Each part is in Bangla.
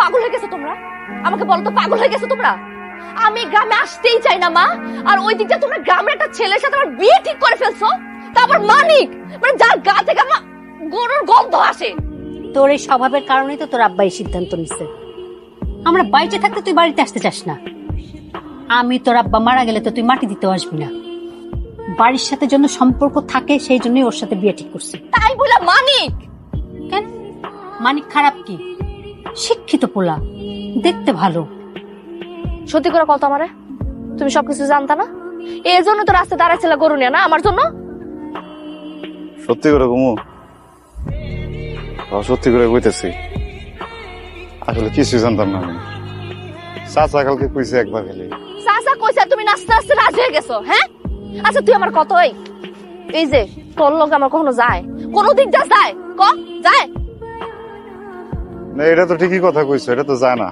পাগল হয়ে গেছো তোমরা? আমাকে বলো তো পাগল হয়ে গেছো তোমরা? আমি গ্রামে আসতেই চাই না মা। আর ওই দিকটা তোমরা গ্রামের একটা ছেলের সাথে আমার বিয়ে ঠিক করে ফেলছো। তারপর মানিক মানে যার গা থেকে আমার গরুর গন্ধ আসে। তোর এই স্বভাবের কারণেই তো তোর আব্বা এই সিদ্ধান্ত নিছে। আমরা বাইরে থাকতে তুই বাড়িতে আসতে চাস না। আমি তোর আব্বা মারা গেলে তো তুই মাটি দিতে আসবি না। বাড়ির সাথে জন্য সম্পর্ক থাকে সেই জন্যই ওর সাথে বিয়ে ঠিক করছি। তাই বলে মানিক। কেন? মানিক খারাপ কি? শিক্ষিত পোলা। দেখতে ভালো। সত্যি করে কত আমারে। তুমি সবকিছু জানতা না? এই জন্য তো রাস্তায় দাঁড়াইছিল গরু নিয়ে না আমার জন্য? সত্যি করে ঘুমু সত্যি করে কইতেছি। আসলে কিছুই জানতাম না আমি। চাচা কালকে কইছে একবার খেলে। সাসা কইছে তুমি নাচতে নাচতে রাজি হয়ে গেছো হ্যাঁ? আচ্ছা তুই আমার কত এই? এই যে তোর লোক আমার কখনো যায়? কোন দিক যা যায়? ক? যায়? না এটা তো ঠিকই কথা কইছো এটা তো যায় না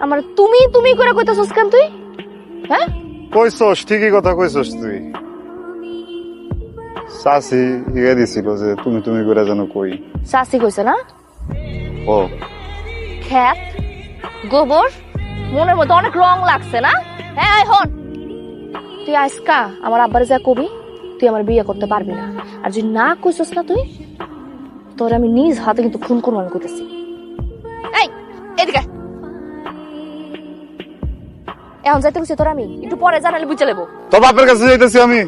আমার তুমি তুমি করে কইতাছস কেন তুই? হ্যাঁ? কইছস ঠিকই কথা কইছস তুই। চাচি ইয়ে দিছিল যে তুমি তুমি করে যেন কই। শাসি কইছে না? ও। খ্যাত গোবর মনের মধ্যে অনেক রং লাগছে না? হ্যাঁ হন। তুই আজকা আমার আব্বারে যা কবি। তুই আমার বিয়ে করতে পারবি না। আর যদি না কইছস না তুই তোর আমি নিজ হাতে কিন্তু খুন করব আমি কইতেছি। এই এদিকে এখন যাইতে বলছি তোর আমি একটু পরে জানালে বুঝে লেবো। তোর বাপের কাছে যাইতেছি আমি।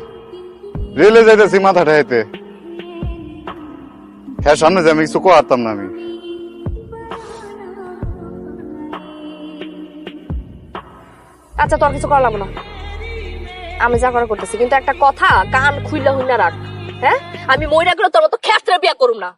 রেলে যাইতেছি মাথা ঠাইতে। হ্যাঁ সামনে যে আমি কিছু করতাম না আমি। আচ্ছা তোর কিছু করা লাগবে না। আমি যা করা করতেছি, কিন্তু একটা কথা, কান খুইলা হইনা রাখ হ্যাঁ? আমি মইরা গেলে তোর মতো খেয়াল বিয়া করুম না।